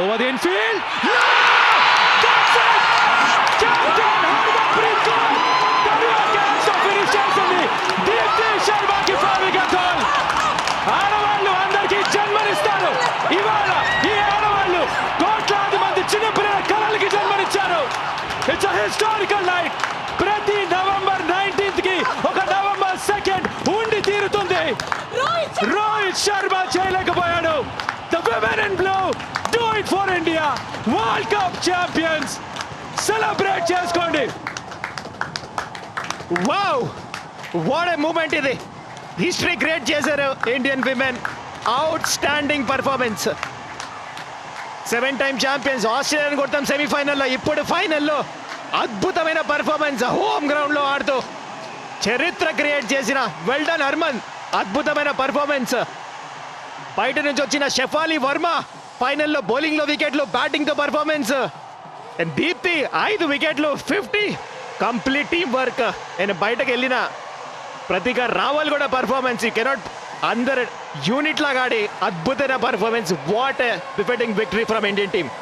Over the infield. Yeah! That's it! Captain Harmanpreet Kaur తరువాత క్యాచ్తో finish చేసింది దీప్తి శర్మకి ఫావిగతోల్ ఆడవాళ్ళు అందరికీ జన్మనిస్తారు ఇవాళ ఈ ఆడవాళ్ళు కోట్లాది మంది చిన్నపిల్లల కళలకి జన్మనిచ్చారు ఇట్స్ హిస్టారికల్ నైట్ ప్రతి నవంబర్ నైన్టీన్త్కి ఒక నవంబర్ సెకండ్ ఉండి తీరుతుంది. రోహిత్ శర్మ. చేయలేకపోయాడు for India world cup champions. Celebrate చేసుకోండి. వావ్! వాట్ ఏ మూమెంట్ ఇది. హిస్టరీ క్రియేట్ చేశారు Indian women. Outstanding performance seven time champions ఆస్ట్రేలియాని కొడతాం సెమీఫైనల్లో ఇప్పుడు ఫైనల్లో అద్భుతమైన పర్ఫార్మెన్స్ హోమ్ గ్రౌండ్లో ఆడుతూ చరిత్ర క్రియేట్ చేసిన వెల్డన్ హర్మన్ అద్భుతమైన పర్ఫార్మెన్స్ బయట నుంచి వచ్చిన షెఫాలి వర్మ ఫైనల్లో బౌలింగ్లో వికెట్లు బ్యాటింగ్తో పర్ఫార్మెన్స్ దీప్తి ఐదు వికెట్లు ఫిఫ్టీ కంప్లీట్ టీం వర్క్ నేను బయటకు వెళ్ళిన ప్రతిగా రావల్ కూడా పర్ఫార్మెన్స్ ఈ కెనాట్ అందరు యూనిట్ లాగా ఆడి అద్భుతమైన performance what befitting victory from Indian team